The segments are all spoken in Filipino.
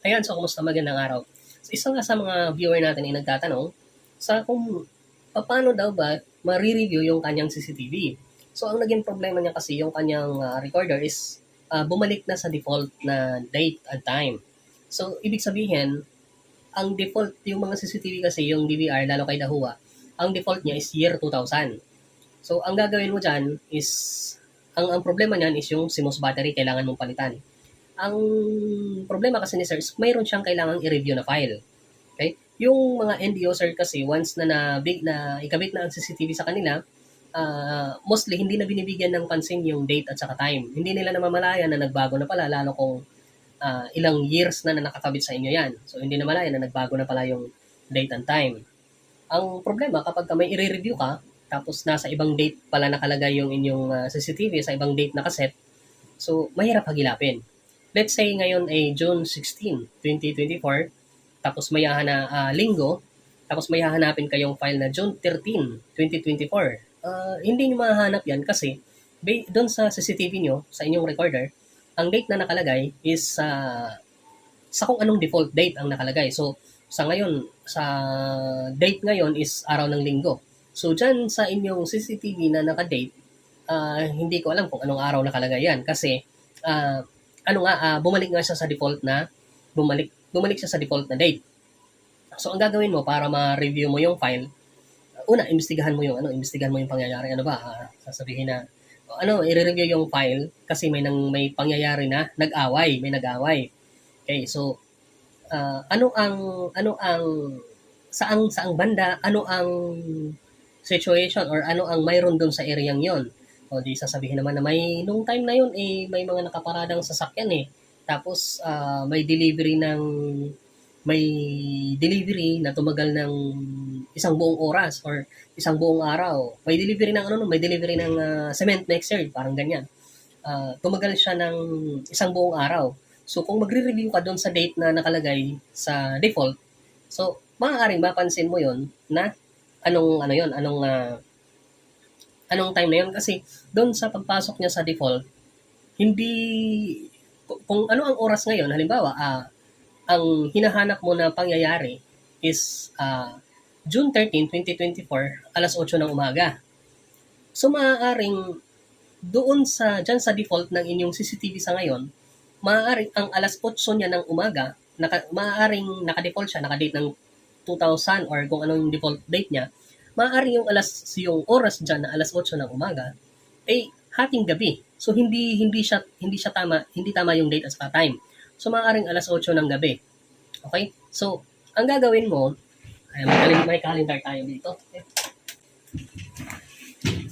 Ayan, so kumusta magandang araw. So, isa nga sa mga viewer natin ay nagtatanong sa kung paano daw ba ma-review yung kanyang CCTV. So, ang naging problema niya kasi yung kanyang ah, recorder is ah, bumalik na sa default na date and time. So, ibig sabihin, ang default, yung mga CCTV kasi, yung DVR, lalo kay Dahua, ang default niya is year 2000. So, ang gagawin mo dyan is, ang, ang problema niyan is yung CMOS battery, kailangan mong palitan ang problema kasi ni Sir is mayroon siyang kailangang i-review na file. Okay? Yung mga end user kasi once na na, big, na ikabit na ang CCTV sa kanila, ah, mostly hindi na binibigyan ng pansin yung date at saka time. Hindi nila namamalayan na nagbago na pala lalo kung ah, ilang years na na nakakabit sa inyo yan. So hindi namalayan na nagbago na pala yung date and time. Ang problema kapag ka may i-review ka, tapos nasa ibang date pala nakalagay yung inyong ah, CCTV sa ibang date na kaset, so mahirap hagilapin let's say ngayon ay June 16, 2024, tapos may hahana, ah, linggo, tapos may hahanapin kayong file na June 13, 2024. Ah, hindi nyo mahanap yan kasi doon sa CCTV nyo, sa inyong recorder, ang date na nakalagay is sa sa kung anong default date ang nakalagay. So, sa ngayon, sa date ngayon is araw ng linggo. So, dyan sa inyong CCTV na nakadate, ah, hindi ko alam kung anong araw nakalagay yan kasi ah, ano nga, ah, bumalik nga siya sa default na, bumalik, bumalik siya sa default na date. So, ang gagawin mo para ma-review mo yung file, una, imbestigahan mo yung, ano, imbestigahan mo yung pangyayari. Ano ba? Ah, sasabihin na, ano, i-review yung file kasi may nang may pangyayari na nag-away, may nag-away. Okay, so, ah, ano ang, ano ang, saang, saang banda, ano ang situation or ano ang mayroon doon sa areang yon o di sasabihin naman na may nung time na yun eh may mga nakaparadang sasakyan eh. Tapos ah, may delivery ng may delivery na tumagal ng isang buong oras or isang buong araw. May delivery ng ano no, may delivery ng ah, cement mixer, parang ganyan. Ah, tumagal siya ng isang buong araw. So kung magre-review ka doon sa date na nakalagay sa default, so maaaring mapansin mo 'yon na anong ano 'yon, anong ah, anong time na yun. Kasi doon sa pagpasok niya sa default hindi kung, ano ang oras ngayon halimbawa ah, ang hinahanap mo na pangyayari is ah, June 13, 2024 alas 8 ng umaga. So maaaring doon sa dyan sa default ng inyong CCTV sa ngayon maaaring ang alas 8 niya ng umaga naka, maaaring naka-default siya naka-date ng 2000 or kung anong default date niya maaari yung alas yung oras diyan na alas 8 ng umaga ay hating gabi. So hindi hindi siya hindi siya tama, hindi tama yung date at saka time. So maaaring alas 8 ng gabi. Okay? So ang gagawin mo ay may, calendar, may calendar tayo dito.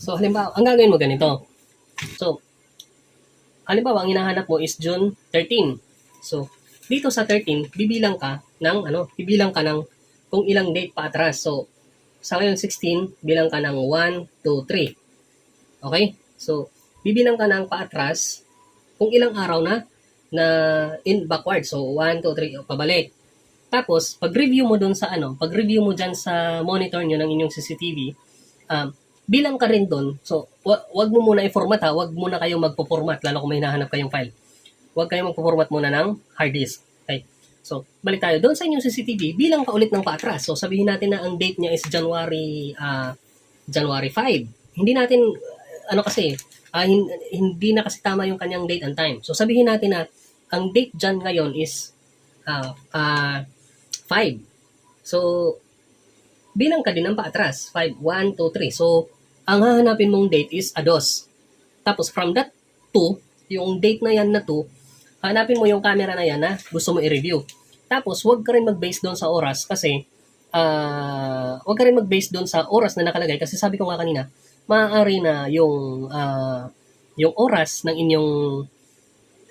So halimbawa, ang gagawin mo ganito. So halimbawa, ang hinahanap mo is June 13. So dito sa 13, bibilang ka ng ano, bibilang ka ng kung ilang date pa atras. So sa ngayon 16, bilang ka ng 1, 2, 3. Okay? So, bibilang ka ng paatras kung ilang araw na na in backward. So, 1, 2, 3, pabalik. Tapos, pag-review mo dun sa ano, pag-review mo dyan sa monitor nyo ng inyong CCTV, um, bilang ka rin dun. So, wa- wag mo muna i-format ha, wag muna kayong magpo-format, lalo kung may hinahanap kayong file. Wag kayong magpo-format muna ng hard disk. So, balik tayo. Doon sa inyong CCTV, bilang ka ulit ng paatras. So, sabihin natin na ang date niya is January ah, January 5. Hindi natin, uh, ano kasi, ah, hin- hindi na kasi tama yung kanyang date and time. So, sabihin natin na ang date dyan ngayon is ah, ah, 5. So, bilang ka din ng paatras. 5, 1, 2, 3. So, ang hahanapin mong date is ados. Tapos, from that 2, yung date na yan na 2, hanapin mo yung camera na yan na gusto mo i-review. Tapos, huwag ka rin mag-base doon sa oras kasi ah huwag ka rin mag-base doon sa oras na nakalagay kasi sabi ko nga kanina, maaari na yung ah, yung oras ng inyong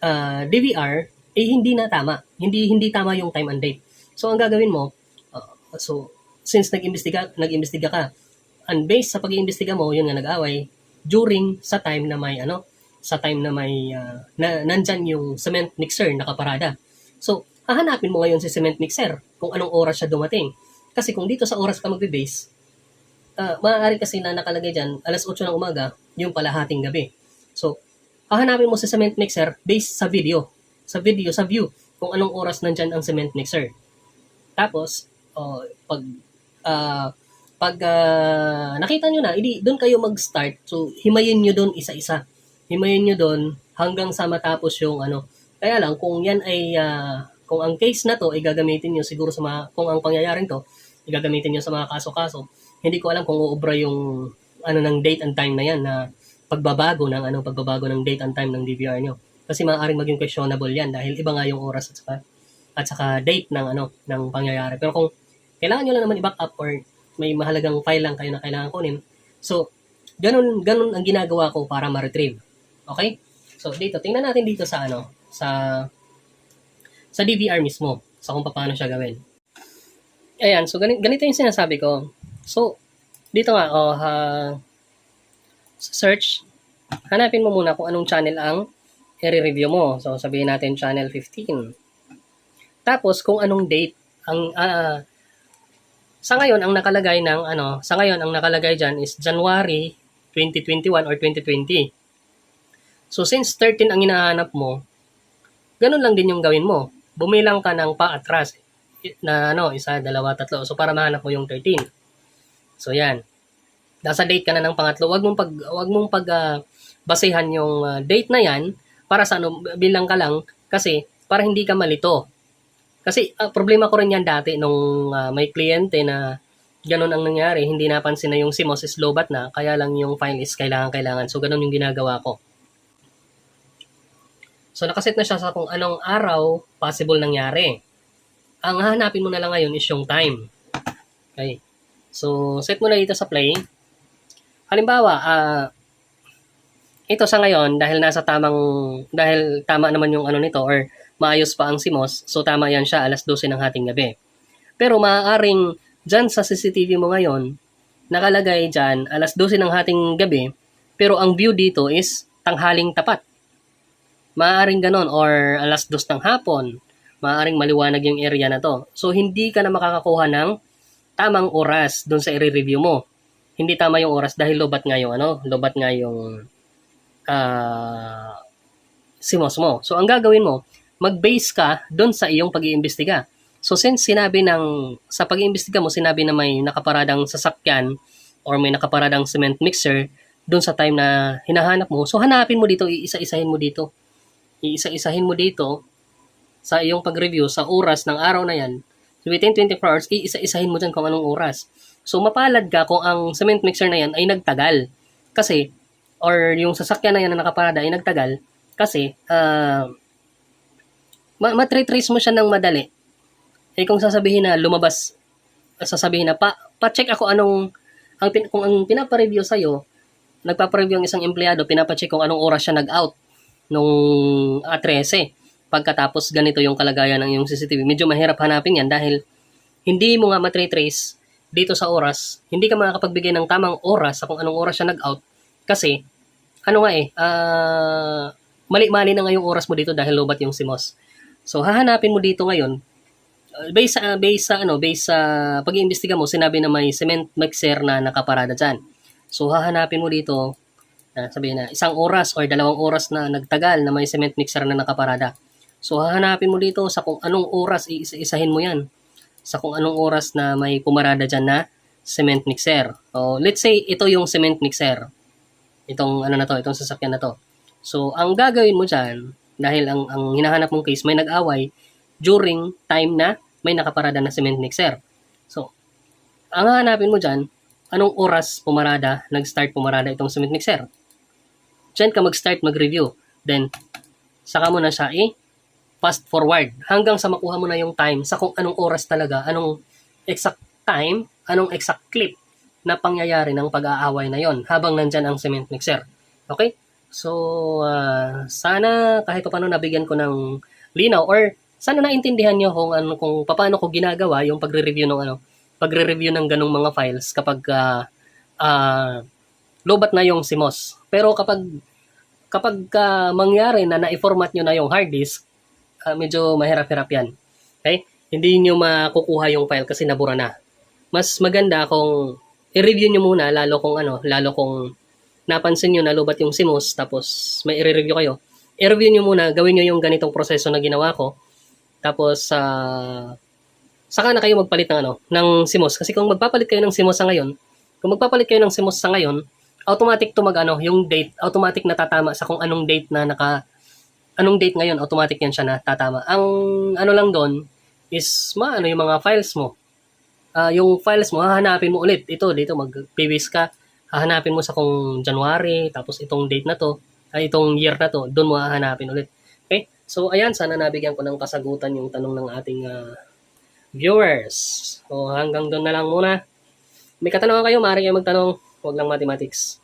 ah, DVR eh hindi na tama. Hindi hindi tama yung time and date. So ang gagawin mo, ah, so since nag-imbestiga nag-imbestiga ka, and based sa pag-iimbestiga mo, yun nga nag-away during sa time na may ano, sa time na may ah, na nandyan yung cement mixer nakaparada. So, hahanapin mo ngayon si cement mixer kung anong oras siya dumating. Kasi kung dito sa oras ka magbe-base, ah, maaari kasi na nakalagay dyan, alas 8 ng umaga, yung palahating gabi. So, hahanapin mo si cement mixer based sa video. Sa video, sa view. kung anong oras nandyan ang cement mixer. Tapos, oh, pag ah, pag ah, nakita nyo na, edi doon kayo mag-start. So, himayin nyo doon isa-isa. Himayin nyo doon hanggang sa matapos yung ano. Kaya lang, kung yan ay, ah, kung ang case na to ay gagamitin nyo siguro sa mga, kung ang pangyayaring to, igagamitin nyo sa mga kaso-kaso, hindi ko alam kung uubra yung ano ng date and time na yan na pagbabago ng ano pagbabago ng date and time ng DVR nyo. Kasi maaaring maging questionable yan dahil iba nga yung oras at saka at saka date ng ano ng pangyayari. Pero kung kailangan nyo lang naman i-back up or may mahalagang file lang kayo na kailangan kunin. So, ganun ganun ang ginagawa ko para ma-retrieve. Okay? So, dito tingnan natin dito sa ano sa sa DVR mismo sa kung paano siya gawin. Ayan, so ganito, ganito yung sinasabi ko. So, dito nga, oh, ha, search, hanapin mo muna kung anong channel ang i-review mo. So, sabihin natin channel 15. Tapos, kung anong date ang, ah, sa ngayon, ang nakalagay ng, ano, sa ngayon, ang nakalagay dyan is January 2021 or 2020. So, since 13 ang hinahanap mo, ganun lang din yung gawin mo. Bumilang ka ng paatras na ano, isa, dalawa, tatlo. So, para mahanap mo yung 13. So, yan. Nasa date ka na ng pangatlo. Wag mong pag wag mong pag ah, basehan yung ah, date na yan para sa ano, bilang ka lang kasi para hindi ka malito. Kasi ah, problema ko rin yan dati nung ah, may kliyente na ganun ang nangyari, hindi napansin na yung CMOS is lobat na, kaya lang yung file is kailangan-kailangan. So, ganun yung ginagawa ko. So, nakaset na siya sa kung anong araw possible nangyari. Ang hahanapin mo na lang ngayon is yung time. Okay. So, set mo na dito sa play. Halimbawa, ah ito sa ngayon, dahil nasa tamang, dahil tama naman yung ano nito, or maayos pa ang simos, so tama yan siya, alas 12 ng hating gabi. Pero maaaring, dyan sa CCTV mo ngayon, nakalagay dyan, alas 12 ng hating gabi, pero ang view dito is tanghaling tapat. Maaaring ganon, or alas 2 ng hapon, maaaring maliwanag yung area na to. So, hindi ka na makakakuha ng tamang oras doon sa i-review mo. Hindi tama yung oras dahil lobat nga yung ano, lobat nga yung ah simos mo. So, ang gagawin mo, mag-base ka doon sa iyong pag-iimbestiga. So, since sinabi ng, sa pag-iimbestiga mo, sinabi na may nakaparadang sasakyan or may nakaparadang cement mixer doon sa time na hinahanap mo, so hanapin mo dito, iisa-isahin mo dito. Iisa-isahin mo dito sa iyong pag-review sa oras ng araw na yan. So, within 24 hours, iisa-isahin mo dyan kung anong oras. So, mapalad ka kung ang cement mixer na yan ay nagtagal. Kasi, or yung sasakyan na yan na nakaparada ay nagtagal kasi uh, ma- matritrace mo siya ng madali. Eh kung sasabihin na lumabas, sasabihin na pa, pa-check ako anong, ang, kung ang pinapareview sa'yo, nagpapareview ang isang empleyado, pinapacheck kung anong oras siya nag-out nung ah, 13. Pagkatapos ganito yung kalagayan ng iyong CCTV, medyo mahirap hanapin yan dahil hindi mo nga matritrace dito sa oras, hindi ka makakapagbigay ng tamang oras sa kung anong oras siya nag-out kasi, ano nga eh, ah, mali-mali na nga yung oras mo dito dahil lobat yung simos. So, hahanapin mo dito ngayon, uh, based sa, based sa, ano, based sa pag-iimbestiga mo, sinabi na may cement mixer na nakaparada dyan. So, hahanapin mo dito, uh, sabihin na, isang oras or dalawang oras na nagtagal na may cement mixer na nakaparada. So, hahanapin mo dito sa kung anong oras, iisa-isahin mo yan. Sa kung anong oras na may pumarada dyan na cement mixer. So, let's say, ito yung cement mixer itong ano na to, itong sasakyan na to. So, ang gagawin mo dyan, dahil ang, ang hinahanap mong case may nag-away during time na may nakaparada na cement mixer. So, ang hahanapin mo dyan, anong oras pumarada, nag-start pumarada itong cement mixer. Diyan ka mag-start mag-review. Then, saka mo na siya i-fast forward hanggang sa makuha mo na yung time sa kung anong oras talaga, anong exact time, anong exact clip na pangyayari ng pag-aaway na yon habang nandyan ang cement mixer. Okay? So, uh, sana kahit pa paano nabigyan ko ng linaw or sana naintindihan nyo kung, ano, kung paano ko ginagawa yung pagre-review ng ano, pagre-review ng ganong mga files kapag uh, uh, lobat na yung CMOS. Pero kapag kapag uh, mangyari na na-format nyo na yung hard disk, uh, medyo mahirap-hirap yan. Okay? Hindi nyo makukuha yung file kasi nabura na. Mas maganda kung i-review nyo muna, lalo kung ano, lalo kung napansin nyo na lubat yung simos, tapos may i-review kayo, i-review nyo muna, gawin nyo yung ganitong proseso na ginawa ko, Tapos, sa saka na kayo magpalit ng ano, ng simos. Kasi kung magpapalit kayo ng simos sa ngayon, kung magpapalit kayo ng simos sa ngayon, automatic to mag ano, yung date, automatic na tatama sa kung anong date na naka, anong date ngayon, automatic yan siya na tatama. Ang ano lang doon is, maano yung mga files mo. Ah, yung files mo, hahanapin mo ulit. Ito, dito, mag-paste ka, hahanapin mo sa kung January, tapos itong date na to, ay itong year na to, doon mo hahanapin ulit. Okay? So, ayan, sana nabigyan ko ng kasagutan yung tanong ng ating ah, viewers. So, hanggang doon na lang muna. May katanungan kayo, maaari kayo magtanong. Huwag lang mathematics.